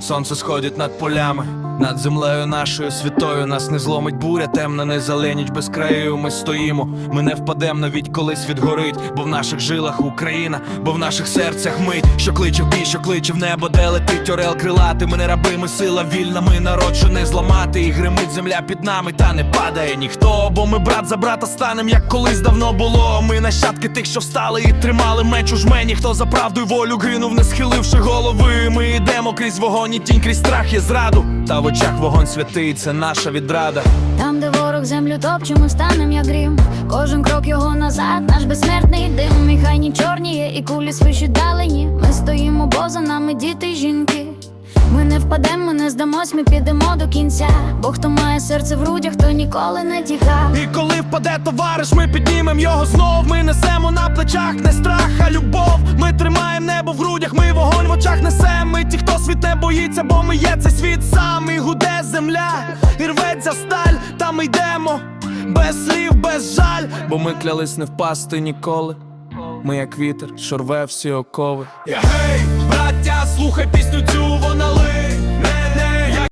сонце сходить над полями, над землею нашою святою нас не зломить буря, темна не заленіч без краю. Ми стоїмо, ми не впадем, навіть коли світ горить, бо в наших жилах Україна, бо в наших серцях мить, що кличе в бій, що кличе в небо, де летить орел крилати. Ми не раби, ми сила вільна, ми народ, що не зламати. І гримить земля під нами, та не падає ніхто. Бо ми брат за брата станем, як колись давно було. Ми нащадки тих, що встали і тримали меч у жмені. Хто за правду й волю гинув, не схиливши голови. Ми йдемо крізь вогонь, і тінь крізь страх і зраду. Та в очах вогонь святий, це наша відрада. Там, де ворог землю топче, ми станем як грім. Кожен крок його назад, наш безсмертний дим. І хай ні чорніє, і кулі свищуть далені. Ми стоїмо, бо за нами діти й жінки. Ми не впадемо, ми не здамось, ми підемо до кінця. Бо хто має серце в грудях, то ніколи не тікав. І коли впаде товариш, ми піднімем його знов. Ми несемо на плечах не страх, а любов. Ми тримаємо небо в грудях, ми вогонь в очах несем. Ми ті, хто світ не боїться, бо ми є цей світ сам. І гуде земля, і рветься сталь, та ми йдемо без слів, без жаль. Бо ми клялись не впасти ніколи. Ми як вітер, що рве всі окови. Гей, браття, слухай пісню цю,